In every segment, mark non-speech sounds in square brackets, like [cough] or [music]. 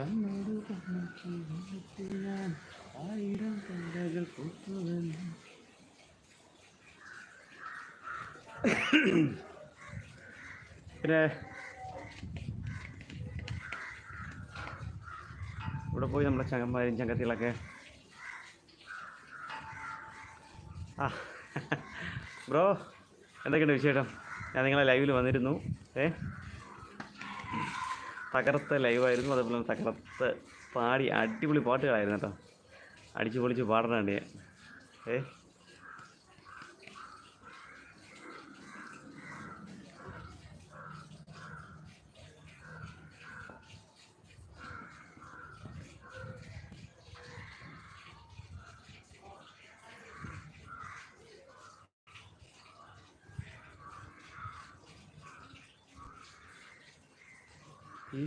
കണ്ണോട് കണ്ണോക്കി ഞാൻ ആയിരം കണ്ടകൾ പൂത്തുവെന്ന് പിന്നെ ഇവിടെ പോയി നമ്മളെ ചങ്ങന്മാരും ചങ്കത്തികളൊക്കെ ആ. ബ്രോ എന്തൊക്കെയുണ്ട് വിശേഷം? ഞാൻ നിങ്ങളെ ലൈവിൽ വന്നിരുന്നു. ഏ? തകർത്ത ലൈവായിരുന്നു അതേപോലെ തകർത്ത് പാടി അടിപൊളി പാട്ടുകളായിരുന്നു കേട്ടോ. അടിച്ചു പൊളിച്ച് പാടണേ ഏ?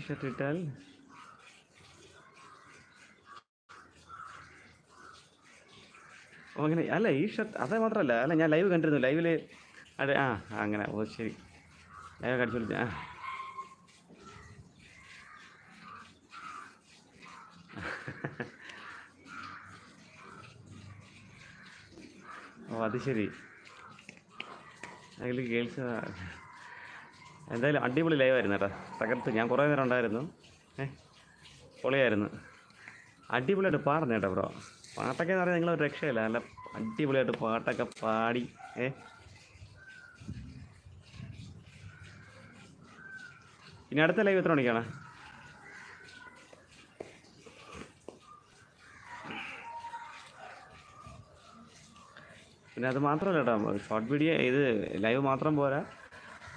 ഈ ഷർട്ട് ഇട്ടാൽ അങ്ങനെ അല്ല ഈ ഷർട്ട് അത് മാത്രമല്ല അല്ല ഞാൻ ലൈവ് കണ്ടിരുന്നു ലൈവിൽ അതെ ആ അങ്ങനെ ഓ ശരി. ലൈവ് കടിച്ചു ആ. ഓ അത് ശരി. അതിൽ ഗേൾസ് എന്തായാലും അടിപൊളി ലൈവായിരുന്നു കേട്ടോ. തകർത്ത്. ഞാൻ കുറേ നേരം ഉണ്ടായിരുന്നു. ഏ പൊളിയായിരുന്നു. അടിപൊളിയായിട്ട് പാടുന്നു കേട്ടോ ബ്രോ പാട്ടൊക്കെ എന്ന് പറഞ്ഞാൽ നിങ്ങളൊരു രക്ഷയില്ല. നല്ല അടിപൊളിയായിട്ട് പാട്ടൊക്കെ പാടി ഏ. ഇനി അടുത്ത ലൈവ് എത്ര മണിക്കാണ്? പിന്നെ അത് മാത്രമല്ല കേട്ടോ. ഷോർട്ട് വീഡിയോ ഇത് ലൈവ് മാത്രം പോരാ.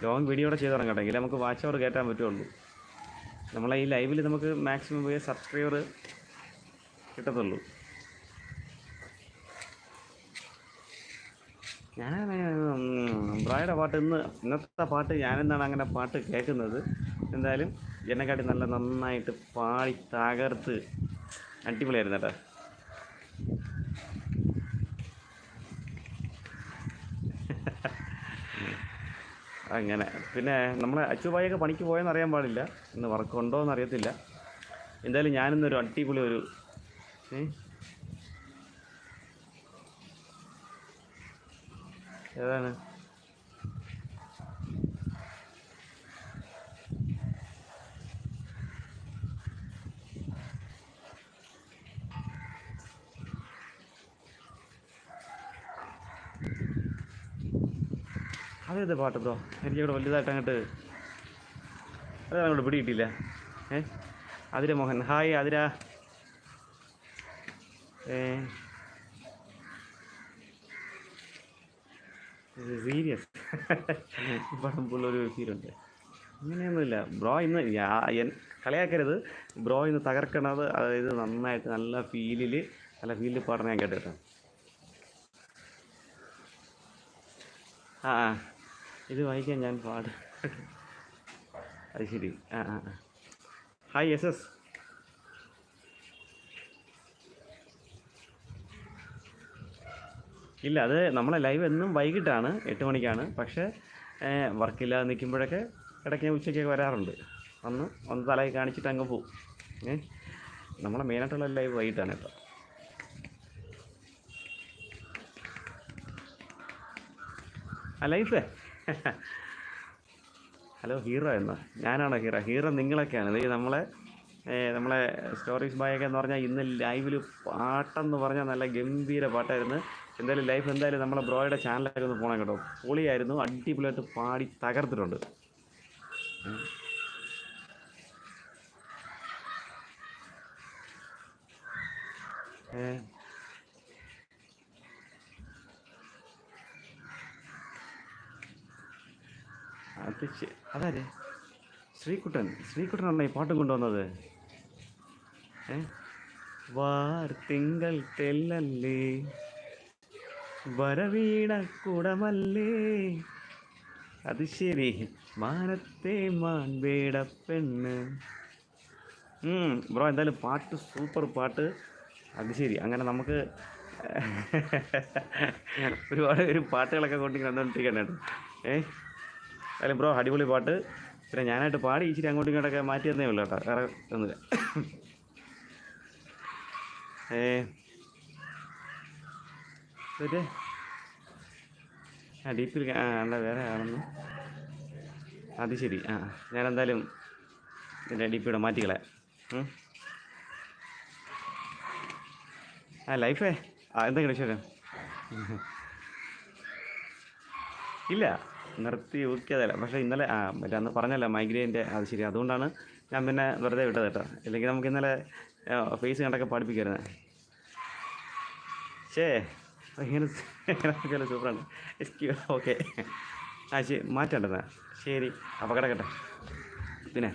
ലോങ് വീഡിയോ കൂടെ ചെയ്ത് തുടങ്ങട്ടെ. എങ്കിൽ നമുക്ക് വാച്ച് അവർ കയറ്റാൻ പറ്റുള്ളൂ. നമ്മളെ ഈ ലൈവിൽ നമുക്ക് മാക്സിമം പോയി സബ്സ്ക്രൈബർ കിട്ടത്തുള്ളൂ. ഞാൻ ബ്രായുടെ പാട്ട് ഇന്ന് ഇന്നത്തെ പാട്ട് ഞാനെന്താണ് അങ്ങനെ പാട്ട് കേൾക്കുന്നത്? എന്തായാലും എന്നെക്കാട്ടി നല്ല നന്നായിട്ട് പാടി തകർത്ത് അടിപൊളിയായിരുന്നു കേട്ടോ. അങ്ങനെ. പിന്നെ നമ്മളെ അച്ചുബായൊക്കെ പണിക്ക് പോയെന്ന് അറിയാൻ പാടില്ല. ഇന്ന് വർക്ക് ഉണ്ടോ എന്ന് അറിയത്തില്ല. എന്തായാലും ഞാനിന്നൊരു അടിപൊളി ഒരു? ഏതാണ്? അതേത് എനിക്ക് ഇവിടെ വലുതായിട്ട് അങ്ങോട്ട് അത് അങ്ങോട്ട് പിടി കിട്ടിയില്ല ഏ? അതിര മോഹൻ. ഹായ് അതിര. ഏ? സീരിയസ്. പടം പുള്ളൊരു ഫീലുണ്ട് അങ്ങനെയൊന്നുമില്ല. ബ്രോ ഇന്ന് കളിയാക്കരുത്. ബ്രോ ഇന്ന് തകർക്കണത് അതായത് നന്നായിട്ട് നല്ല ഫീലിൽ നല്ല ഫീലിൽ പാടണം ഞാൻ കേട്ടോ ആ. ഇത് വായിക്കാൻ ഞാൻ പാട്. അത് ശരി. ആ ആ. ഹായ് എസ് എസ് ഇല്ല അത് നമ്മളെ ലൈവ് എന്നും വൈകിട്ടാണ് എട്ട് മണിക്കാണ്. പക്ഷേ വർക്കില്ലാതെ നിൽക്കുമ്പോഴൊക്കെ ഇടയ്ക്ക് ഉച്ചയ്ക്കൊക്കെ വരാറുണ്ട്. വന്ന് ഒന്ന് തലയിൽ കാണിച്ചിട്ട് അങ്ങ് പോവും. ഏ നമ്മളെ മെയിനായിട്ടുള്ള ലൈവ് വൈകിട്ടാണ് കേട്ടോ ആ ലൈഫ് ഹലോ ഹീറോ എന്നാ? ഞാനാണോ ഹീറോ? ഹീറോ നിങ്ങളൊക്കെയാണ്. ഇത് നമ്മളെ നമ്മളെ സ്റ്റോറീസ് ബായൊക്കെ എന്ന് പറഞ്ഞാൽ ഇന്ന് ലൈവിൽ പാട്ടെന്ന് പറഞ്ഞാൽ നല്ല ഗംഭീര പാട്ടായിരുന്നു. എന്തായാലും ലൈഫ് എന്തായാലും നമ്മളെ ബ്രോയുടെ ചാനലൊക്കെ ഒന്ന് പോകണം കേട്ടോ. പൊളിയായിരുന്നു. അടിപൊളിയായിട്ട് പാടി തകർത്തിട്ടുണ്ട്. ഏ അത് അതാരെ? ശ്രീകുട്ടൻ. ശ്രീകുട്ടനാണ് ഈ പാട്ടും കൊണ്ടുവന്നത്? ഏ? വാർത്തിങ്കൽ തെല്ലല്ലേ? വരവീണ കുടമല്ലേ? അത് ശരി. മാനത്തെ മാൻവേട പെണ്ണ്. ബ്രോ എന്തായാലും പാട്ട് സൂപ്പർ പാട്ട്. അത് ശരി. അങ്ങനെ നമുക്ക് ഒരുപാട് ഒരു പാട്ടുകളൊക്കെ കൊണ്ടിങ്ങനെ കേട്ടോ. ഏ? എന്തായാലും ബ്രോ അടിപൊളി പാട്ട്. പിന്നെ ഞാനായിട്ട് പാടി ഇച്ചിരി അങ്ങോട്ടും ഇങ്ങോട്ടൊക്കെ മാറ്റി തന്നേ ഉള്ളൂ കേട്ടോ. വേറെ ഒന്നുമില്ല. ഏ മറ്റേ ആ ഡീപ്പിൽ ആ അല്ല വേറെ ആണെന്ന്? അത് ശരി. ആ ഞാനെന്തായാലും എന്റെ ഇതിന്റെ ഡി പിയുടെ മാറ്റിക്കളെ ആ ലൈഫേ ആ എന്തെങ്കിലും ശരി ഇല്ല. നിർത്തി ഊക്കിയതല്ല. പക്ഷേ ഇന്നലെ ആ മറ്റേ അന്ന് പറഞ്ഞല്ലോ മൈഗ്രെയിന്റെ അത് ശരി. അതുകൊണ്ടാണ് ഞാൻ പിന്നെ വെറുതെ വിട്ടത് കേട്ടോ. ഇല്ലെങ്കിൽ നമുക്ക് ഇന്നലെ ഫേസ് കണ്ടൊക്കെ പഠിപ്പിക്കരുത് ശേ ഇങ്ങനെ സൂപ്പറാണ്. ഓക്കെ ആ ശരി മാറ്റണ്ടെന്നാ ശരി അപ്പോൾ കിടക്കട്ടെ. പിന്നെ.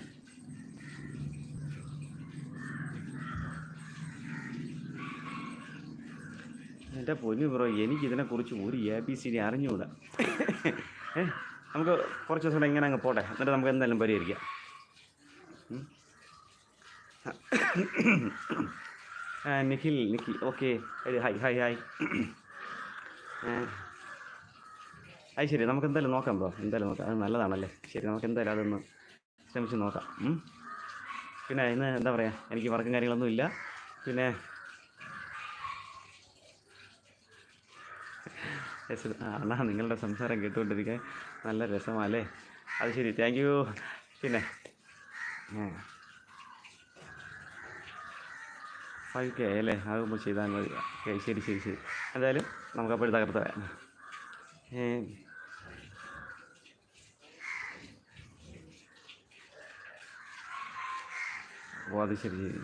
എന്റെ പൊന്നു ബ്രോ എനിക്കിതിനെക്കുറിച്ച് ഒരു എ ബി സി ഡി അറിഞ്ഞുകൂടാ. നമുക്ക് കുറച്ച് ദിവസം ഇങ്ങനെ അങ്ങ് പോട്ടെ. എന്നിട്ട് നമുക്ക് എന്തായാലും പരിഹരിക്കാം. Nikhil Nikhil. Okay. Hi hi hi. അത് ശരി. നമുക്ക് എന്തായാലും നോക്കാം ബ്രോ. എന്തായാലും നോക്കാം. അത് നല്ലതാണല്ലേ? ശരി നമുക്ക് എന്തായാലും അതൊന്ന് ശ്രമിച്ച് നോക്കാം. പിന്നെ ഇന്ന് എന്താ പറയുക എനിക്ക് വർക്കും കാര്യങ്ങളൊന്നും ഇല്ല. പിന്നെ അണ്ണാ നിങ്ങളുടെ സംസാരം കേട്ടുകൊണ്ടിരിക്കാൻ നല്ല രസമാല്ലേ? അത് ശരി താങ്ക് യു പിന്നെ ഫൈവ് കെ അല്ലേ? ആകുമ്പോൾ ചെയ്താൽ മതി. ഓക്കെ ശരി ശരി ശരി. എന്തായാലും നമുക്ക് അപ്പോൾ തകർത്ത് വരാം ഓ അത് ശരി ശരി.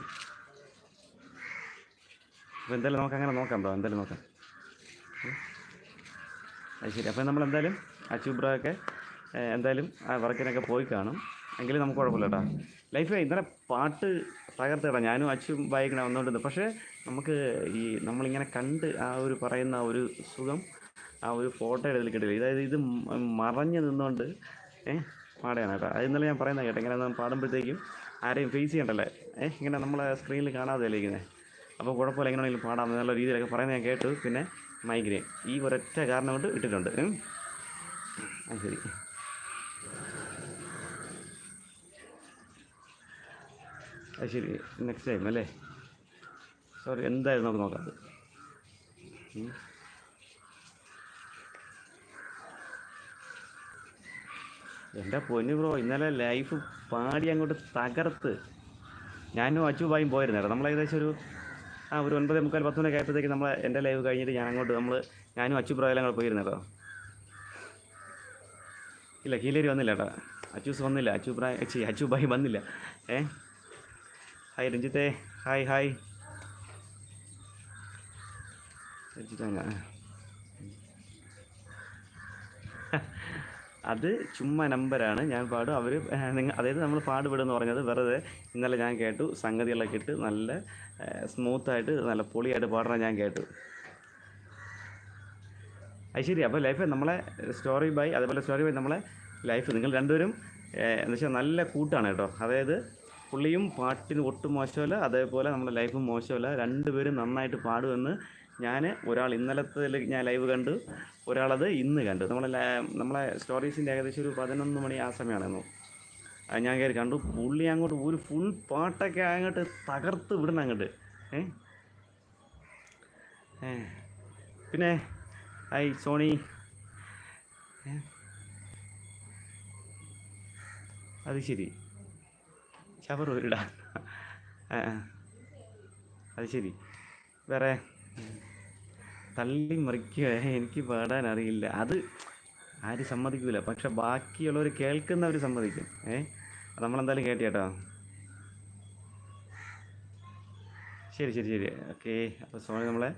അപ്പോൾ എന്തായാലും നമുക്ക് അങ്ങനെ നോക്കാം എന്തായാലും നോക്കാം. അത് ശരി. അപ്പോൾ നമ്മൾ എന്തായാലും അച്ചൂബ്രൊക്കെ എന്തായാലും ആ വർക്കിനൊക്കെ പോയി കാണും. എങ്കിലും നമുക്ക് കുഴപ്പമില്ല കേട്ടോ. ലൈഫ് ഇന്നലെ പാട്ട് തകർത്തിടാം ഞാനും അച്ചും വായിക്കണം വന്നുകൊണ്ടിരുന്നു പക്ഷേ നമുക്ക് ഈ നമ്മളിങ്ങനെ കണ്ട് ആ ഒരു പറയുന്ന ഒരു സുഖം ആ ഒരു ഫോട്ടോ ഇതിൽ കിട്ടില്ല അതായത് ഇത് മറഞ്ഞ് നിന്നുകൊണ്ട് ഏഹ് പാടുകയാണ് കേട്ടോ. അത് ഇന്നലെ ഞാൻ പറയുന്നത് കേട്ടോ. ഇങ്ങനെ പാടുമ്പോഴത്തേക്കും ആരെയും ഫേസ് ചെയ്യണ്ടല്ലേ? ഏഹ് ഇങ്ങനെ നമ്മളെ സ്ക്രീനിൽ കാണാതെ ഇരിക്കുന്നത് അപ്പോൾ കുഴപ്പമില്ല. എങ്ങനെയാണെങ്കിലും പാടാം എന്നുള്ള രീതിയിലൊക്കെ പറയുന്നത് ഞാൻ കേട്ടു. പിന്നെ മൈഗ്രെയിൻ ഈ ഒരൊറ്റ കാരണം കൊണ്ട് ഇട്ടിട്ടുണ്ട്. ശരി. അത് ശരി. നെക്സ്റ്റ് ടൈം അല്ലേ? സോറി എന്തായാലും നമുക്ക് നോക്കാം. എന്റെ പൊന്നു ബ്രോ ഇന്നലെ ലൈഫ് പാടി അങ്ങോട്ട് തകർത്ത് ഞാനും അച്ചുബായും ബായും കേട്ടോ നമ്മൾ ഏകദേശം ഒരു ആ ഒരു ഒൻപത് മുക്കാൽ പത്ത് മണിയൊക്കെ ആയപ്പോഴത്തേക്ക് നമ്മൾ എന്റെ ലൈവ് കഴിഞ്ഞിട്ട് ഞാൻ അങ്ങോട്ട് നമ്മൾ ഞാനും അച്ചു പ്രായം കൂടെ പോയിരുന്നു കേട്ടോ. ഇല്ല കീലേരി വന്നില്ല കേട്ടോ. അച്ചൂസ് വന്നില്ല. അച്ചു പ്രായ അച്ചു അച്ചുബായി വന്നില്ല. ഏ? ഹായ് രഞ്ജിത്തെ. Hi hi. അത് ചുമ്മാ നമ്പരാണ്. ഞാൻ പാടും. അവർ നിങ്ങൾ അതായത് നമ്മൾ പാടുപെടുമെന്ന് പറഞ്ഞത് വെറുതെ ഇന്നലെ ഞാൻ കേട്ടു. സംഗതികളൊക്കെ ഇട്ട് നല്ല സ്മൂത്തായിട്ട് നല്ല പൊളിയായിട്ട് പാടണം ഞാൻ കേട്ടു ശരി അപ്പോൾ ലൈഫ് നമ്മളെ സ്റ്റോറി ബൈ അതേപോലെ സ്റ്റോറി ബൈ നമ്മളെ ലൈഫ് നിങ്ങൾ രണ്ടുപേരും എന്ന് വെച്ചാൽ നല്ല കൂട്ടാണ് കേട്ടോ. അതായത് പുള്ളിയും പാട്ടിന് ഒട്ടും മോശമല്ല അതേപോലെ നമ്മുടെ ലൈഫും മോശമല്ല. രണ്ടുപേരും നന്നായിട്ട് പാടുമെന്ന് ഞാൻ ഒരാൾ ഇന്നലത്തെ ഞാൻ ലൈവ് കണ്ടു ഒരാളത് ഇന്ന് കണ്ടു. നമ്മളെ നമ്മളെ സ്റ്റോറീസിന്റെ ഏകദേശം ഒരു പതിനൊന്ന് മണി ആ സമയമാണെന്നു ഞാൻ കയറി കണ്ടു. പുള്ളി അങ്ങോട്ട് ഒരു ഫുൾ പാട്ടൊക്കെ അങ്ങോട്ട് തകർത്ത് വിടണം അങ്ങോട്ട്. ഏ. പിന്നെ ഐ സോണി? അത് ശരി. ഷവർ ആ. അത് ശരി. വേറെ തള്ളി മറിക്കുക എനിക്ക് പാടാൻ അറിയില്ല. അത് ആരും സമ്മതിക്കില്ല പക്ഷെ ബാക്കിയുള്ളവർ കേൾക്കുന്നവർ സമ്മതിക്കും. ഏ? അത് നമ്മളെന്തായാലും കേട്ടി കേട്ടോ. ശരി ശരി ശരി. ഓക്കെ. അപ്പോൾ സോണി നമ്മളെ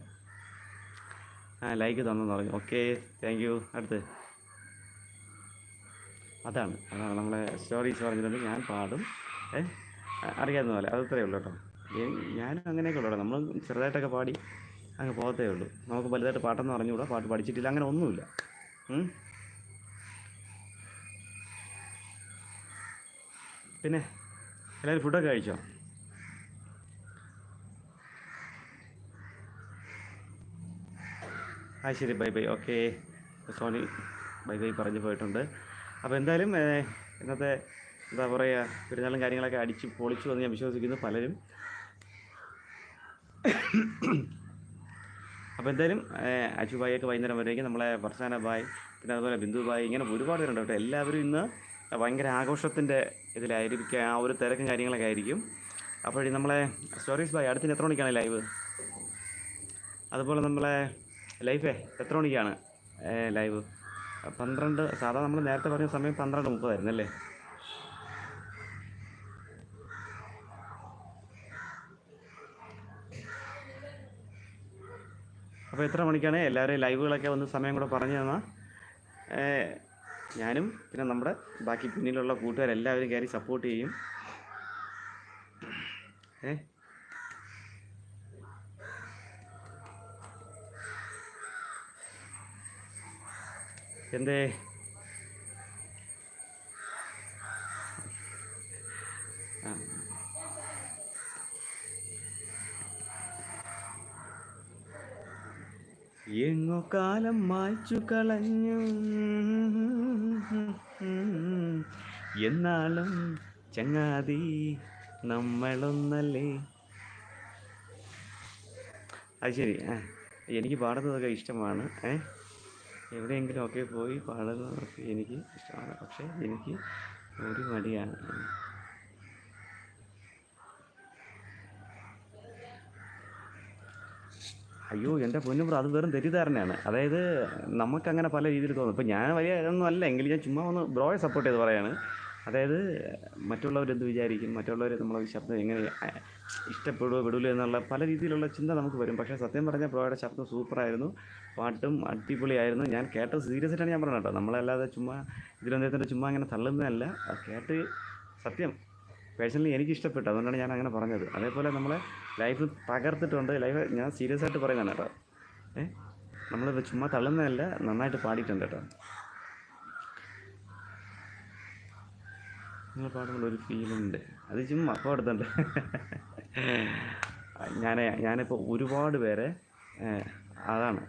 ആ ലൈക്ക് തന്നെന്ന് പറഞ്ഞു. ഓക്കെ താങ്ക് യു അടുത്ത്. അതാണ് അതാണ് നമ്മളെ സ്റ്റോറീസ് പറഞ്ഞിട്ടുണ്ട്. ഞാൻ പാടും. ഏ അറിയാവുന്ന പോലെ. അത് ഇത്രയേ ഉള്ളൂ കേട്ടോ. ഞാനും അങ്ങനെയൊക്കെ ഉള്ളൂ നമ്മൾ ചെറുതായിട്ടൊക്കെ പാടി അങ്ങ് പോകത്തേ ഉള്ളൂ. നമുക്ക് വലുതായിട്ട് പാട്ടൊന്നും അറിഞ്ഞുകൂടാ. പാട്ട് പഠിച്ചിട്ടില്ല. അങ്ങനെ ഒന്നുമില്ല. പിന്നെ എല്ലാവരും ഫുഡൊക്കെ കഴിച്ചോ? ആ ശരി bye bye. Okay. Sony bye bye പറഞ്ഞു പോയിട്ടുണ്ട്. അപ്പോൾ എന്തായാലും ഇന്നത്തെ എന്താ പറയുക പെരുന്നാളും കാര്യങ്ങളൊക്കെ അടിച്ച് പൊളിച്ചു എന്ന് ഞാൻ വിശ്വസിക്കുന്നു പലരും. അപ്പോൾ എന്തായാലും അച്ചു ബായിയൊക്കെ വൈകുന്നേരം വരേക്കും. നമ്മളെ ഫർസാന ബായ് പിന്നെ അതുപോലെ ബിന്ദു ബായ് ഇങ്ങനെ ഒരുപാട് പേരുണ്ട് കേട്ടോ. എല്ലാവരും ഇന്ന് ഭയങ്കര ആഘോഷത്തിന്റെ ഇതിലായിരിക്കും ആ ഒരു തിരക്കും കാര്യങ്ങളൊക്കെ ആയിരിക്കും. അപ്പോഴേ നമ്മളെ സ്റ്റോറീസ് ബൈ അടുത്തിന് എത്ര മണിക്കാണ് ലൈവ്? അതുപോലെ നമ്മളെ ലൈഫേ എത്ര മണിക്കാണ് ലൈവ്? പന്ത്രണ്ട് സാധാരണ നമ്മൾ നേരത്തെ പറഞ്ഞ സമയം പന്ത്രണ്ട് മുപ്പതായിരുന്നു അല്ലേ അപ്പോൾ എത്ര മണിക്കാണ് എല്ലാവരും ലൈവുകളൊക്കെ ഒന്ന് സമയം കൂടെ പറഞ്ഞു തന്നാൽ ഞാനും പിന്നെ നമ്മുടെ ബാക്കി പിന്നിലുള്ള കൂട്ടുകാരെല്ലാവരും കയറി സപ്പോർട്ട് ചെയ്യും. ഏ? എന്തേ? എങ്ങോ കാലം മായ്ച്ചു കളഞ്ഞു. എന്നാലും ചങ്ങാതി നമ്മളൊന്നല്ലേ? അത് ശരി. എനിക്ക് പാടുന്നതൊക്കെ ഇഷ്ടമാണ്. ഏ എവിടെയെങ്കിലും ഒക്കെ പോയി പാടുന്നതൊക്കെ എനിക്ക് ഇഷ്ടമാണ്. പക്ഷേ എനിക്ക് ഒരു മടിയാണ്. അയ്യോ എന്റെ പൊന്നും അത് വെറും തെറ്റിദ്ധാരണയാണ്. അതായത് നമുക്കങ്ങനെ പല രീതിയിൽ തോന്നും. ഇപ്പം ഞാൻ വലിയ ഇതൊന്നും അല്ല. എങ്കിലും ഞാൻ ചുമ്മാ ഒന്ന് ബ്രോയെ സപ്പോർട്ട് ചെയ്ത് പറയാണ്. അതായത് മറ്റുള്ളവരെന്ത് വിചാരിക്കും? മറ്റുള്ളവർ നമ്മളെ ശബ്ദം എങ്ങനെ ഇഷ്ടപ്പെടുമോ പെടുമല്ലോ എന്നുള്ള പല രീതിയിലുള്ള ചിന്ത നമുക്ക് വരും. പക്ഷേ സത്യം പറഞ്ഞാൽ പ്രോയുടെ ശബ്ദം സൂപ്പറായിരുന്നു. പാട്ടും അടിപൊളിയായിരുന്നു. ഞാൻ കേട്ടത് സീരിയസ് ആയിട്ടാണ് ഞാൻ പറഞ്ഞത് കേട്ടോ. നമ്മളല്ലാതെ ചുമ്മാ ഇതിലൊന്നേത്തിന്റെ ചുമ്മാ അങ്ങനെ തള്ളുന്നതല്ല. കേട്ട് സത്യം പേഴ്സണലി എനിക്ക് ഇഷ്ടപ്പെട്ടു അതുകൊണ്ടാണ് ഞാൻ അങ്ങനെ പറഞ്ഞത്. അതേപോലെ നമ്മളെ ലൈഫ് തകർത്തിട്ടുണ്ട്. ലൈഫ് ഞാൻ സീരിയസ് ആയിട്ട് പറയുന്നതാണ് കേട്ടോ. ഏ? നമ്മളിത് ചുമ്മാ തള്ളുന്നതല്ല നന്നായിട്ട് പാടിയിട്ടുണ്ട് കേട്ടോ. നിങ്ങൾ പാടുമ്പോൾ ഒരു ഫീലുണ്ട് അത് ചുമ്മാ എടുത്തുണ്ട് ഞാൻ ഞാനിപ്പോൾ ഒരുപാട് പേരെ അതാണ്.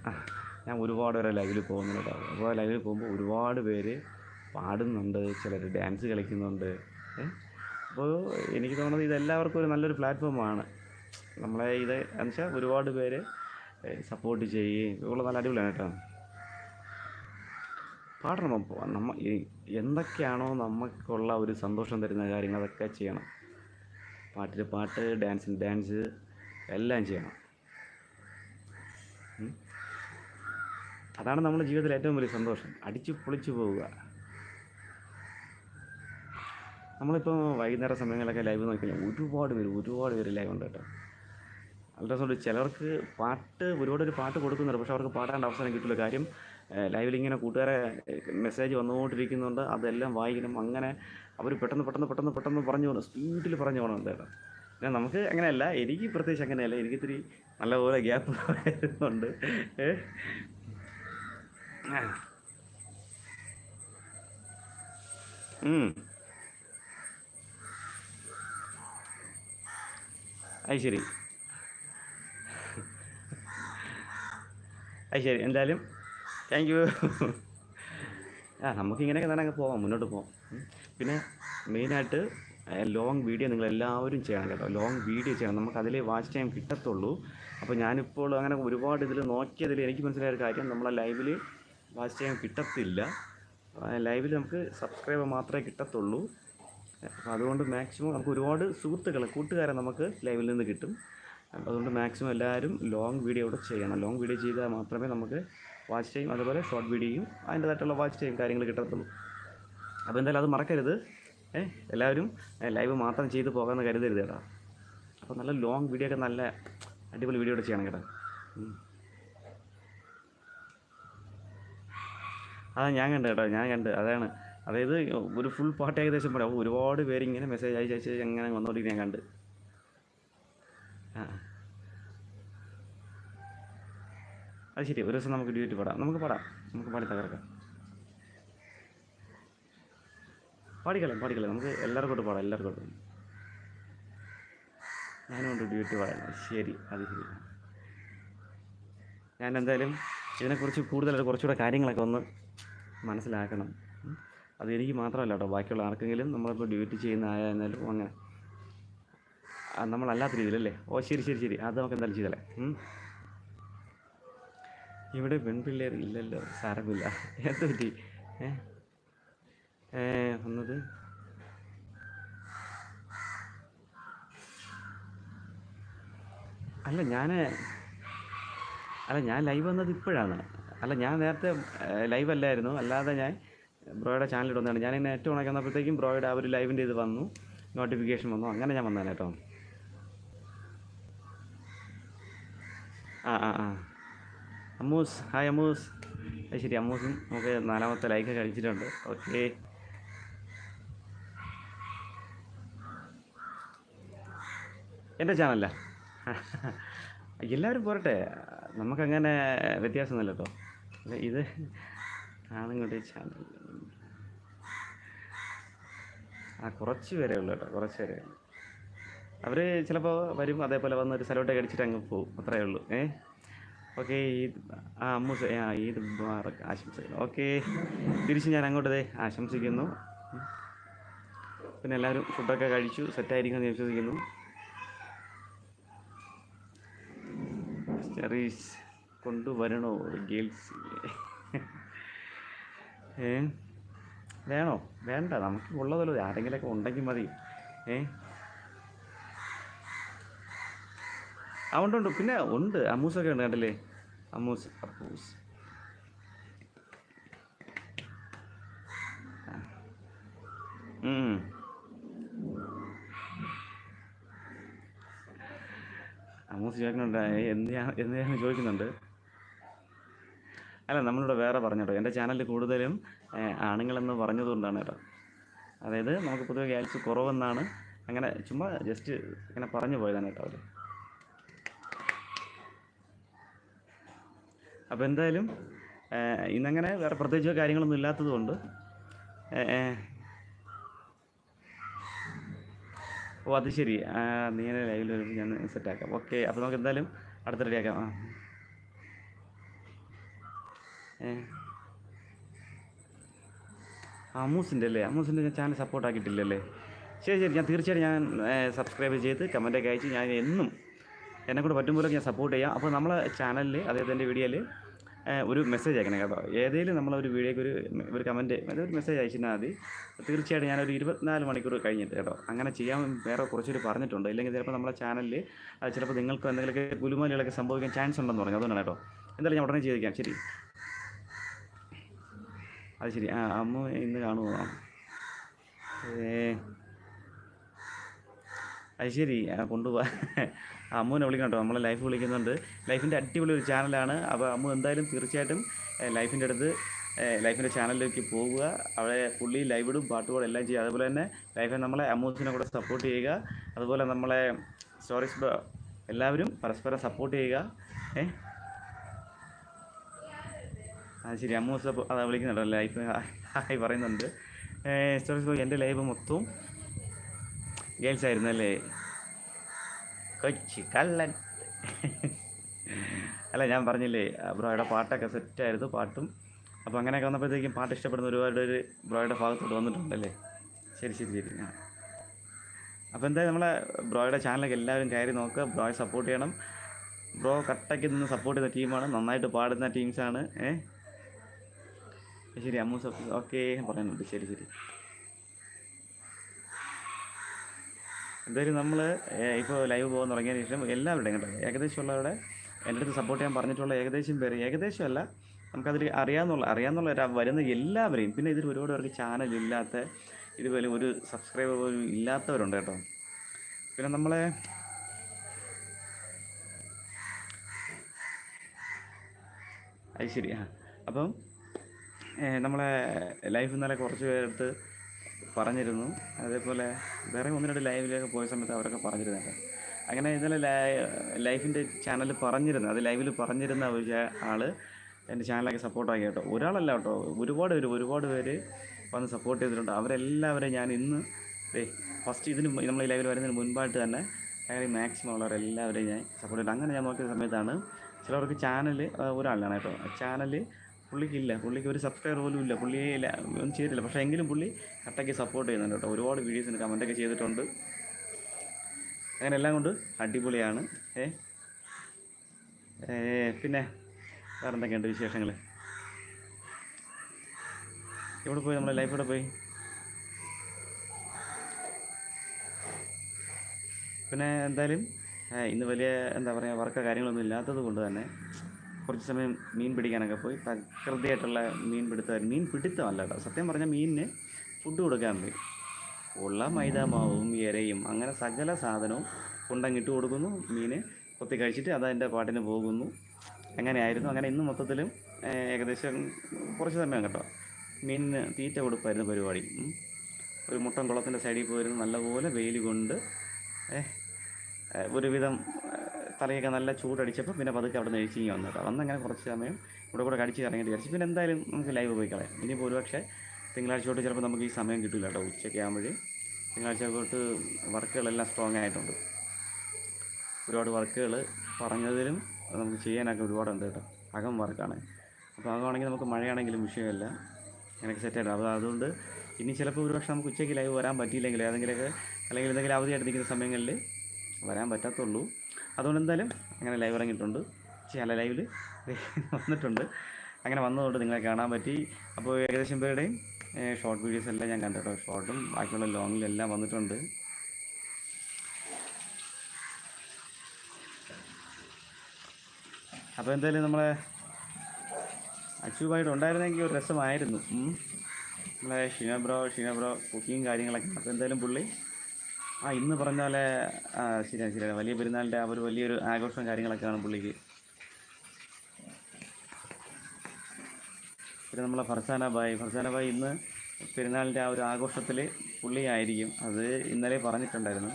ഞാൻ ഒരുപാട് പേരെ ലൈവിൽ പോകുന്നുണ്ട്. അപ്പോൾ ലൈവിൽ പോകുമ്പോൾ ഒരുപാട് പേര് പാടുന്നുണ്ട്. ചിലർ ഡാൻസ് കളിക്കുന്നുണ്ട്. അപ്പോൾ എനിക്ക് തോന്നുന്നത് ഇതെല്ലാവർക്കും ഒരു നല്ലൊരു പ്ലാറ്റ്ഫോമാണ് നമ്മളെ ഇത് എന്ന് വെച്ചാൽ ഒരുപാട് പേര് സപ്പോർട്ട് ചെയ്യുകയും ഇതുള്ള നല്ല അടിപൊളിയാണ് കേട്ടോ. പാടണം അപ്പോൾ നമ്മ ഈ- എന്തൊക്കെയാണോ നമുക്കുള്ള ഒരു സന്തോഷം തരുന്ന കാര്യങ്ങൾ അതൊക്കെ ചെയ്യണം. പാട്ടിൽ പാട്ട് ഡാൻസിന് ഡാൻസ് എല്ലാം ചെയ്യണം. അതാണ് നമ്മുടെ ജീവിതത്തിൽ ഏറ്റവും വലിയ സന്തോഷം. അടിച്ചു പൊളിച്ചു പോവുക. നമ്മളിപ്പോൾ വൈകുന്നേര സമയങ്ങളിലൊക്കെ ലൈവ് നോക്കിയാൽ ഒരുപാട് പേര് ഒരുപാട് പേര് ലൈവ് ഉണ്ട് കേട്ടോ. നല്ല രസമുണ്ട് ചിലർക്ക് പാട്ട് ഒരുപാട് ഒരു പാട്ട് കൊടുക്കുന്നുണ്ട്. പക്ഷെ അവർക്ക് പാടാണ്ട് അവസരം കിട്ടില്ല. കാര്യം ലൈവിൽ ഇങ്ങനെ കൂട്ടുകാരെ മെസ്സേജ് വന്നുകൊണ്ടിരിക്കുന്നുണ്ട്. അതെല്ലാം വായിക്കണം. അങ്ങനെ അവർ പെട്ടെന്ന് പെട്ടെന്ന് പെട്ടെന്ന് പെട്ടെന്ന് പറഞ്ഞു പോകണം സ്പീഡിൽ പറഞ്ഞു പോകണം എന്തായാലും. പിന്നെ നമുക്ക് അങ്ങനെയല്ല. എനിക്ക് പ്രത്യേകിച്ച് അങ്ങനെയല്ല. എനിക്ക് ഇത്തിരി നല്ലപോലെ ഗ്യാപ്പ് ഉണ്ട്. അത് ശരി. അത് ശരി. എന്തായാലും താങ്ക് യു [laughs] ആ നമുക്ക് ഇങ്ങനെയൊക്കെ തന്നെ അങ്ങ് പോവാം മുന്നോട്ട് പോവാം. പിന്നെ മെയിനായിട്ട് ലോങ് വീഡിയോ നിങ്ങൾ എല്ലാവരും ചെയ്യണം കേട്ടോ. ലോങ് വീഡിയോ ചെയ്യണം. നമുക്ക് അതിലേ വാച്ച് ടൈം കിട്ടത്തുള്ളൂ. അപ്പോൾ ഞാനിപ്പോൾ അങ്ങനെ ഒരുപാട് ഇതിൽ നോക്കിയതിൽ എനിക്ക് മനസ്സിലായ ഒരു കാര്യം നമ്മളെ ലൈവിൽ വാച്ച് ടൈം കിട്ടത്തില്ല. ലൈവിൽ നമുക്ക് സബ്സ്ക്രൈബർ മാത്രമേ കിട്ടത്തുള്ളൂ. അപ്പോൾ അതുകൊണ്ട് മാക്സിമം നമുക്ക് ഒരുപാട് സുഹൃത്തുക്കൾ കൂട്ടുകാരെ നമുക്ക് ലൈവിൽ നിന്ന് കിട്ടും. അതുകൊണ്ട് മാക്സിമം എല്ലാവരും ലോങ് വീഡിയോ ഇവിടെ ചെയ്യണം. ലോങ് വീഡിയോ ചെയ്താൽ മാത്രമേ നമുക്ക് വാച്ച് ടൈം അതുപോലെ ഷോർട്ട് വീഡിയോയും അതിന്റേതായിട്ടുള്ള വാച്ച് ടൈം കാര്യങ്ങൾ കിട്ടത്തുള്ളൂ. അപ്പോൾ എന്തായാലും അത് മറക്കരുത്. ഏ എല്ലാവരും ലൈവ് മാത്രം ചെയ്ത് പോകാമെന്ന് കരുതരുത് കേട്ടോ. അപ്പോൾ നല്ല ലോങ് വീഡിയോ ഒക്കെ നല്ല അടിപൊളി വീഡിയോ കൂടെ ചെയ്യണം കേട്ടോ. അതാ ഞാൻ കണ്ടു കേട്ടോ ഞാൻ കണ്ട് അതാണ്. അതായത് ഒരു ഫുൾ പാട്ട് ഏകദേശം പറയാം ഒരുപാട് പേര് ഇങ്ങനെ മെസ്സേജ് അയച്ച് അയച്ച് അങ്ങനെ വന്നുകൊണ്ടിരിക്കും ഞാൻ കണ്ട്. ആ. അത് ശരി ഒരു ദിവസം നമുക്ക് ഡ്യൂട്ടി പാടാം. നമുക്ക് പാടാം. നമുക്ക് പാടി തകർക്കാം. പാടിക്കളയാം പാടിക്കളയാം നമുക്ക് എല്ലാവർക്കും കൊണ്ട് പാടാം എല്ലാവർക്കും കൊണ്ട് ഡ്യൂട്ടി പാടാം ശരി അത് ശരി. ഞാൻ എന്തായാലും ഇതിനെക്കുറിച്ച് കൂടുതൽ കുറച്ചുകൂടെ കാര്യങ്ങളൊക്കെ ഒന്ന് മനസ്സിലാക്കണം. അത് എനിക്ക് മാത്രമല്ല കേട്ടോ ബാക്കിയുള്ള ആർക്കെങ്കിലും നമ്മളിപ്പോൾ ഡ്യൂട്ടി ചെയ്യുന്ന ആയാലും അങ്ങനെ. നമ്മളല്ലാത്ത രീതിയിലല്ലേ? ഓ ശരി ശരി ശരി. അത് നമുക്ക് എന്തായാലും ചെയ്തല്ലേ. ഇവിടെ പെൺപിള്ളേർ ഇല്ലല്ലോ സാരമില്ല. എന്ത് പറ്റി? ഏ? അല്ല ഞാൻ അല്ല ഞാൻ ലൈവ് വന്നത് ഇപ്പോഴാണ്. അല്ല ഞാൻ നേരത്തെ ലൈവ് അല്ലായിരുന്നു. അല്ലാതെ ഞാൻ ബ്രോയുടെ ചാനൽ ഇടുന്നതാണ്. ഞാൻ നെറ്റ് ഓണാക്കി വന്നപ്പോഴത്തേക്കും ബ്രോയുടെ ആ ഒരു ലൈവിന്റെ ഇത് വന്നു. നോട്ടിഫിക്കേഷൻ വന്നു. അങ്ങനെ ഞാൻ വന്നതാണ് കേട്ടോ. ആ ആ ആ. അമ്മൂസ് ഹായ് അമ്മൂസ്. അത് ശരി അമ്മൂസും നമുക്ക് നാലാമത്തെ ലൈക്ക് കഴിച്ചിട്ടുണ്ട് ഓക്കെ എന്റെ ചാനലല്ല [laughs] എല്ലാവരും പോരട്ടെ. നമുക്കങ്ങനെ വ്യത്യാസമൊന്നുമില്ല കേട്ടോ ഇത് ആണുങ്ങളുടെ ചാനൽ ആ കുറച്ച് പേരേ ഉള്ളൂ കേട്ടോ കുറച്ച് പേരേ ഉള്ളൂ. അവർ ചിലപ്പോൾ വരും അതേപോലെ വന്ന് ഒരു സലോട്ടൊക്കെ അടിച്ചിട്ട് അങ്ങ് പോകും അത്രയേ ഉള്ളൂ. ഏ? ഓക്കെ ഈദ് ആ അമ്മൂസ് ആ ഈദ് മുബാറക് ആശംസകൾ. ഓക്കെ തിരിച്ച് ഞാൻ അങ്ങോട്ട് ദേ ആശംസിക്കുന്നു. പിന്നെ എല്ലാവരും ഫുഡൊക്കെ കഴിച്ചു സെറ്റായിരിക്കും എന്ന് വിശ്വസിക്കുന്നു. സ്റ്ററീസ് കൊണ്ടുവരണോ ഗേൾസ് ഏ? വേണോ? വേണ്ട നമുക്ക് ഉള്ളതല്ലോ. ആരെങ്കിലൊക്കെ ഉണ്ടെങ്കിൽ മതി. ഏ? ആ ഉണ്ട് ഉണ്ട്. പിന്നെ ഉണ്ട് അമ്മൂസൊക്കെ ഉണ്ട് കണ്ടില്ലേ? അമ്മൂസ് അപ്പൂസ് ആ. ഉം. അമ്മൂസ് ചോദിക്കുന്നുണ്ട് "ഏയ് എന്തിനാ എന്തിനാന്ന് ചോദിക്കുന്നുണ്ട് അല്ല നമ്മളിവിടെ വേറെ പറഞ്ഞു കേട്ടോ എന്റെ ചാനലിൽ കൂടുതലും ആണുങ്ങളെന്ന് പറഞ്ഞതുകൊണ്ടാണ് കേട്ടോ അതായത് നമുക്ക് പൊതുവെ ഗേൾസ് കുറവെന്നാണ് അങ്ങനെ ചുമ്മാ ജസ്റ്റ് ഇങ്ങനെ പറഞ്ഞു പോയതാണ് കേട്ടോ അവർ അപ്പോൾ എന്തായാലും ഇന്നങ്ങനെ വേറെ പ്രത്യേകിച്ച് കാര്യങ്ങളൊന്നും ഇല്ലാത്തത് കൊണ്ട് ഏ, ഏ. ഓ അത് ശരി. നീ എന്നെ ലൈവിൽ വരുമ്പോൾ ഞാൻ സെറ്റാക്കാം ഓക്കെ അപ്പോൾ നമുക്ക് എന്തായാലും അടുത്ത റെഡിയാക്കാം ആ. അമൂസിന്റെ അല്ലേ? അമ്മൂസിന്റെ ഞാൻ ചാനൽ സപ്പോർട്ട് ആക്കിയിട്ടില്ലല്ലേ? ശരി ശരി. ഞാൻ തീർച്ചയായിട്ടും ഞാൻ സബ്സ്ക്രൈബ് ചെയ്ത് കമന്റൊക്കെ അയച്ച് ഞാൻ എന്നും എന്നെ കൂടെ പറ്റും പോലെ ഞാൻ സപ്പോർട്ട് ചെയ്യാം. അപ്പോൾ നമ്മളെ ചാനലിൽ അതായത് എന്റെ വീഡിയോയിൽ ഒരു മെസ്സേജ് അയക്കണം കേട്ടോ. ഏതെങ്കിലും ഒരു വീഡിയോക്ക് ഒരു ഒരു കമന്റ് ഒരു മെസ്സേജ് അയച്ചാൽ മതി. തീർച്ചയായിട്ടും ഞാനൊരു ഇരുപത്തിനാല് മണിക്കൂർ കഴിഞ്ഞിട്ട് കേട്ടോ. അങ്ങനെ ചെയ്യാൻ വേറെ കുറച്ചൊരു പറഞ്ഞിട്ടുണ്ട്. ഇല്ലെങ്കിൽ ചിലപ്പോൾ നമ്മളെ ചാനലിൽ ചിലപ്പോൾ നിങ്ങൾക്ക് എന്തെങ്കിലുമൊക്കെ ഗുലുമാലികളൊക്കെ സംഭവിക്കാൻ ചാൻസ് ഉണ്ടെന്ന് പറഞ്ഞു. അതുകൊണ്ടാണ് കേട്ടോ. എന്തായാലും ഞാൻ ഉടനെ ചെയ്തേക്കാം. ശരി. അത് ശരി. ആ അമ്മ ഇന്ന് കാണുമോ അത് ശരി. കൊണ്ടുപോവാ. അമ്മുവിനെ വിളിക്കണം കേട്ടോ നമ്മളെ ലൈഫ് വിളിക്കുന്നുണ്ട്. ലൈഫിന്റെ അടിപൊളി ഒരു ചാനലാണ് അപ്പോൾ അമ്മു എന്തായാലും തീർച്ചയായിട്ടും ലൈഫിന്റെ അടുത്ത് ലൈഫിന്റെ ചാനലിലേക്ക് പോവുക. അവിടെ പുള്ളി ലൈവ് ഇടും പാട്ടുപാടും എല്ലാം ചെയ്യുക. അതുപോലെ തന്നെ ലൈഫിൽ നമ്മളെ അമ്മൂസിനെ കൂടെ സപ്പോർട്ട് ചെയ്യുക. അതുപോലെ നമ്മളെ സ്റ്റോറീസ് എല്ലാവരും പരസ്പരം സപ്പോർട്ട് ചെയ്യുക. ഏ? അത് ശരി. അമ്മൂസ് അതാ വിളിക്കുന്നുണ്ടോ? ലൈഫ് ആയി പറയുന്നുണ്ട്. സ്റ്റോറീസ് എന്റെ ലൈവ് മൊത്തവും ഗേൾസ് ആയിരുന്നു അല്ലേ? കൊച്ചി കള്ളൻ. അല്ല ഞാൻ പറഞ്ഞില്ലേ ബ്രോയുടെ പാട്ടൊക്കെ സെറ്റായിരുന്നു പാട്ടും. അപ്പോൾ അങ്ങനെയൊക്കെ വന്നപ്പോഴത്തേക്കും പാട്ട് ഇഷ്ടപ്പെടുന്ന ഒരുപാട് ഒരു ബ്രോയുടെ ഭാഗത്തോട്ട് വന്നിട്ടുണ്ടല്ലേ? ശരി ശരി ശരി. ആ. അപ്പോൾ എന്തായാലും നമ്മളെ ബ്രോയുടെ ചാനലൊക്കെ എല്ലാവരും കയറി നോക്കുക. ബ്രോയെ സപ്പോർട്ട് ചെയ്യണം. ബ്രോ കട്ടയ്ക്ക് നിന്ന് സപ്പോർട്ട് ചെയ്യുന്ന ടീമാണ്. നന്നായിട്ട് പാടുന്ന ടീംസാണ് ഏ? ശരി അമ്മു സപ്പ് ഓക്കെ പറയുന്നുണ്ട്. ശരി ശരി. എന്തായാലും നമ്മൾ ഇപ്പോൾ ലൈവ് പോകാൻ തുടങ്ങിയതിന് ശേഷം എല്ലാവരുടെയും കേട്ടോ ഏകദേശം ഉള്ളവരുടെ എന്റെ അടുത്ത് സപ്പോർട്ട് ചെയ്യാൻ പറഞ്ഞിട്ടുള്ള ഏകദേശം പേര് ഏകദേശമല്ല നമുക്കതിൽ അറിയാമെന്നുള്ള അറിയാമെന്നുള്ള വരുന്ന എല്ലാവരെയും പിന്നെ ഇതിൽ ഒരുപാട് പേർക്ക് ചാനൽ ഇല്ലാത്ത ഇതുപോലെ ഒരു സബ്സ്ക്രൈബർ പോലും ഇല്ലാത്തവരുണ്ട് കേട്ടോ. പിന്നെ നമ്മളെ അത് ശരി ആ. അപ്പം നമ്മളെ ലൈഫ് ഇന്നലെ കുറച്ച് പേരെടുത്ത് പറഞ്ഞിരുന്നു. അതേപോലെ വേറെ ഒന്ന് രണ്ട് ലൈവിലൊക്കെ പോയ സമയത്ത് അവരൊക്കെ പറഞ്ഞിരുന്നുണ്ട് അങ്ങനെ ഇന്നലെ ലൈഫിന്റെ ചാനൽ പറഞ്ഞിരുന്നു അത് ലൈവിൽ പറഞ്ഞിരുന്ന ഒരു ആൾ എന്റെ ചാനലൊക്കെ സപ്പോർട്ടാക്കി കേട്ടോ. ഒരാളല്ല കേട്ടോ. ഒരുപാട് പേര് ഒരുപാട് പേര് വന്ന് സപ്പോർട്ട് ചെയ്തിട്ടുണ്ട്. അവരെല്ലാവരെയും ഞാൻ ഇന്ന് ദേ ഫസ്റ്റ് ഇതിന് നമ്മൾ ലൈവിൽ വരുന്നതിന് മുൻപായിട്ട് തന്നെ കാര്യം മാക്സിമം ഉള്ളവരെല്ലാവരെയും ഞാൻ സപ്പോർട്ട് ചെയ്തു അങ്ങനെ ഞാൻ നോക്കിയ സമയത്താണ് ചിലവർക്ക് ചാനൽ ഒരാളാണ് കേട്ടോ. ചാനൽ പുള്ളിക്കില്ല പുള്ളിക്ക് ഒരു സബ്സ്ക്രൈബർ പോലും ഇല്ല പുള്ളിയെ ഒന്നും ചെയ്തില്ല പക്ഷേ എങ്കിലും പുള്ളി കട്ടയ്ക്ക് സപ്പോർട്ട് ചെയ്യുന്നുണ്ട് കേട്ടോ. ഒരുപാട് വീഡിയോസിന് കമന്റൊക്കെ ചെയ്തിട്ടുണ്ട്. അങ്ങനെ എല്ലാം കൊണ്ട് അടിപൊളിയാണ്. ഏ? പിന്നെ വേറെ എന്തൊക്കെയുണ്ട് വിശേഷങ്ങൾ എവിടെ പോയി നമ്മുടെ ലൈഫ് പോയി? പിന്നെ എന്തായാലും ഇന്ന് വലിയ എന്താ പറയുക വർക്ക് കാര്യങ്ങളൊന്നും ഇല്ലാത്തത് കൊണ്ട് തന്നെ കുറച്ച് സമയം മീൻ പിടിക്കാനൊക്കെ പോയി. പ്രകൃതിയായിട്ടുള്ള മീൻ പിടുത്തം മീൻ പിടുത്തമല്ല കേട്ടോ സത്യം പറഞ്ഞാൽ മീനിന് ഫുഡ് കൊടുക്കാൻ പോയി. ഉള്ള മൈദാമാവും ഇരയും അങ്ങനെ സകല സാധനവും കുണ്ടങ്ങിട്ട് കൊടുക്കുന്നു. മീന് കൊത്തി കഴിച്ചിട്ട് അത് അതിന്റെ പാട്ടിന് പോകുന്നു. അങ്ങനെയായിരുന്നു. അങ്ങനെ ഇന്ന് മൊത്തത്തിലും ഏകദേശം കുറച്ച് സമയം കേട്ടോ. മീനിന് തീറ്റ കൊടുപ്പായിരുന്നു പരിപാടി. ഒരു മുട്ടൻ കുളത്തിന്റെ സൈഡിൽ പോയിരുന്നു. നല്ലപോലെ വെയിൽ കൊണ്ട് ഒരുവിധം തലയൊക്കെ നല്ല ചൂടടിച്ചപ്പോൾ പിന്നെ പതുക്കെ അവിടെ നിന്ന് എഴുച്ചിങ്ങി വന്നിട്ട് വന്നങ്ങനെ കുറച്ച് സമയം ഇവിടെ കൂടെ കടിച്ച് ഇറങ്ങിയിട്ട് വിചാരിച്ചു. പിന്നെ എന്തായാലും നമുക്ക് ലൈവ് പോയി കളയാം. ഇനിയിപ്പോൾ ഒരുപക്ഷെ തിങ്കളാഴ്ച തൊട്ട് ചിലപ്പോൾ നമുക്ക് ഈ സമയം കിട്ടില്ല കേട്ടോ ഉച്ചയ്ക്ക് ആകുമ്പോഴേ തിങ്കളാഴ്ച തൊട്ട് വർക്കുകളെല്ലാം സ്ട്രോങ് ആയിട്ടുണ്ട്. ഒരുപാട് വർക്കുകൾ പറഞ്ഞതിലും നമുക്ക് ചെയ്യാനൊക്കെ ഒരുപാടുണ്ട് കേട്ടോ. അകം വർക്കാണ്. അപ്പോൾ അകമാണെങ്കിൽ നമുക്ക് മഴയാണെങ്കിലും വിഷയമല്ല. അങ്ങനെയൊക്കെ സെറ്റായിട്ട് അപ്പോൾ അതുകൊണ്ട് ഇനി ചിലപ്പോൾ ഒരുപക്ഷെ നമുക്ക് ഉച്ചയ്ക്ക് ലൈവ് വരാൻ പറ്റിയില്ലെങ്കിൽ ഏതെങ്കിലുമൊക്കെ അല്ലെങ്കിൽ എന്തെങ്കിലും അവധിയായിട്ട് നിൽക്കുന്ന സമയങ്ങളിൽ വരാൻ പറ്റത്തുള്ളൂ. അതുകൊണ്ട് എന്തായാലും അങ്ങനെ ലൈവ് ഇറങ്ങിയിട്ടുണ്ട്. ചില ലൈവിൽ വന്നിട്ടുണ്ട്. അങ്ങനെ വന്നതുകൊണ്ട് നിങ്ങളെ കാണാൻ പറ്റി. അപ്പോൾ ഏകദേശം പേരുടെയും ഷോർട്ട് വീഡിയോസ് എല്ലാം ഞാൻ കണ്ടിട്ടോ ഷോർട്ടും ബാക്കിയുള്ള ലോങ്ങിലും എല്ലാം വന്നിട്ടുണ്ട്. അപ്പോൾ എന്തായാലും നമ്മളെ അച്ചുവായിട്ട് ഉണ്ടായിരുന്നെങ്കിൽ ഒരു രസമായിരുന്നു. നമ്മളെ Shina bro Shina bro cooking കാര്യങ്ങളൊക്കെ. അപ്പോൾ എന്തായാലും പുള്ളി ആ ഇന്ന് പറഞ്ഞ പോലെ ആ ശരിയാണ് ശരിയാണ് വലിയ പെരുന്നാളിന്റെ ആ ഒരു വലിയൊരു ആഘോഷവും കാര്യങ്ങളൊക്കെയാണ് പുള്ളിക്ക്. പിന്നെ നമ്മളെ ഫർസാന ഫർസാനാബായി ഫർസാന ബായ് ഇന്ന് പെരുന്നാളിന്റെ ആ ഒരു ആഘോഷത്തിൽ പുള്ളിയായിരിക്കും. അത് ഇന്നലെ പറഞ്ഞിട്ടുണ്ടായിരുന്നു.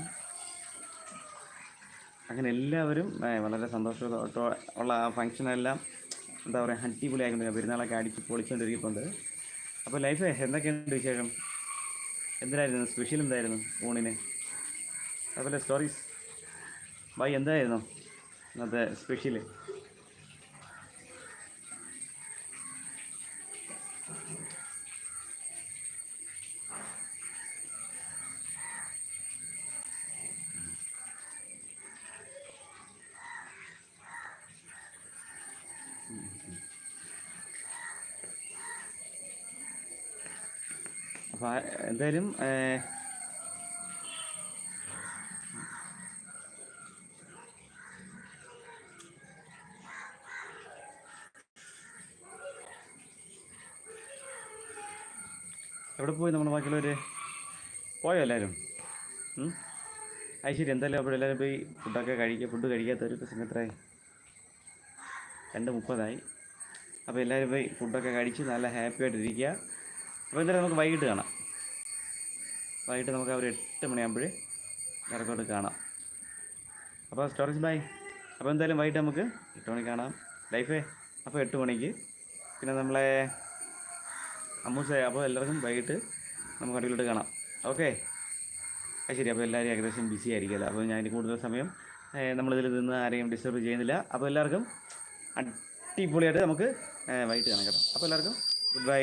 അങ്ങനെ എല്ലാവരും വളരെ സന്തോഷത്തോടെ ഉള്ള ആ ഫങ്ഷനെല്ലാം എന്താ പറയുക അടിപൊളിയായിക്കൊണ്ട് പെരുന്നാളൊക്കെ അടിച്ച് പൊളിച്ചുകൊണ്ടിരിക്കുന്നുണ്ട് അപ്പോൾ ലൈഫ് എന്തൊക്കെയുണ്ട് വിശേഷം? എന്തിനായിരുന്നു? സ്പെഷ്യൽ എന്തായിരുന്നു ഊണിന്? അതുപോലെ സ്റ്റോറീസ് ബൈ എന്തായിരുന്നു ഇന്നത്തെ സ്പെഷ്യൽ അപ്പോൾ എന്തായാലും പോയി നമ്മുടെ ബാക്കിയുള്ളവർ പോയോ എല്ലാവരും? അത് എന്തായാലും അപ്പോൾ എല്ലാവരും പോയി ഫുഡൊക്കെ കഴിക്കുക ഫുഡ് കഴിക്കാത്തവർക്ക് സിംഗത്രായി രണ്ട് മുപ്പതായി. അപ്പോൾ എല്ലാവരും പോയി ഫുഡൊക്കെ കഴിച്ച് നല്ല ഹാപ്പി ആയിട്ടിരിക്കുക അപ്പോൾ എന്തായാലും നമുക്ക് വൈകിട്ട് കാണാം. വൈകിട്ട് നമുക്ക് ഒരു എട്ട് മണിയാകുമ്പോഴേ ഇറക്കോട്ട് കാണാം. അപ്പോൾ സ്റ്റോറേജ് ബൈ അപ്പോൾ എന്തായാലും വൈകിട്ട് നമുക്ക് എട്ട് മണിക്ക് കാണാം. ലൈഫേ അപ്പോൾ എട്ട് മണിക്ക്. പിന്നെ നമ്മളെ അമ്മൂസ അപ്പോൾ എല്ലാവർക്കും വൈകിട്ട് നമുക്ക് അടിപൊളിയായിട്ട് കാണാം. ഓക്കെ ശരി അപ്പോൾ എല്ലാവരും ഏകദേശം ബിസി ആയിരിക്കുമല്ലോ അപ്പോൾ ഞാൻ കൂടുതൽ സമയം നമ്മളിതിൽ നിന്ന് ആരെയും ഡിസ്റ്റർബ് ചെയ്യുന്നില്ല. അപ്പോൾ എല്ലാവർക്കും അടിപൊളിയായിട്ട് നമുക്ക് വൈകിട്ട് കാണാം കേട്ടോ. അപ്പോൾ എല്ലാവർക്കും ഗുഡ് ബൈ